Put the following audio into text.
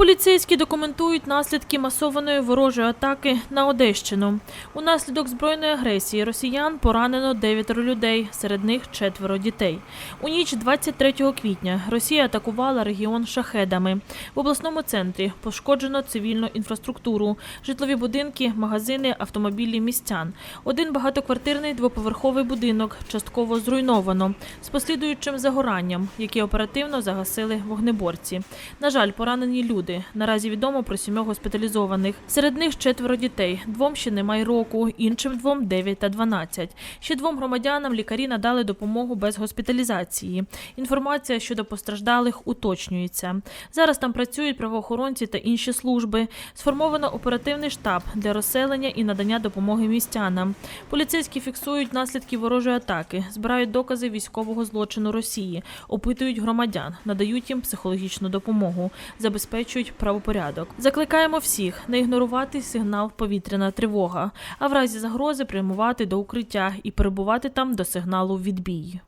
Поліцейські документують наслідки масованої ворожої атаки на Одещину. Унаслідок збройної агресії росіян поранено дев'ятеро людей, серед них четверо дітей. У ніч 23 квітня Росія атакувала регіон шахедами. В обласному центрі пошкоджено цивільну інфраструктуру, житлові будинки, магазини, автомобілі містян. Один багатоквартирний двоповерховий будинок частково зруйновано з послідуючим загоранням, які оперативно загасили вогнеборці. На жаль, поранені люди. Наразі відомо про сімьох госпіталізованих. Серед них четверо дітей. Двом ще немає року, іншим двом 9 та 12. Ще двом громадянам лікарі надали допомогу без госпіталізації. Інформація щодо постраждалих уточнюється. Зараз там працюють правоохоронці та інші служби. Сформовано оперативний штаб для розселення і надання допомоги містянам. Поліцейські фіксують наслідки ворожої атаки, збирають докази військового злочину Росії, опитують громадян, надають їм психологічну допомогу, забезпечують правопорядок. Закликаємо всіх не ігнорувати сигнал повітряна тривога, а в разі загрози прямувати до укриття і перебувати там до сигналу відбій.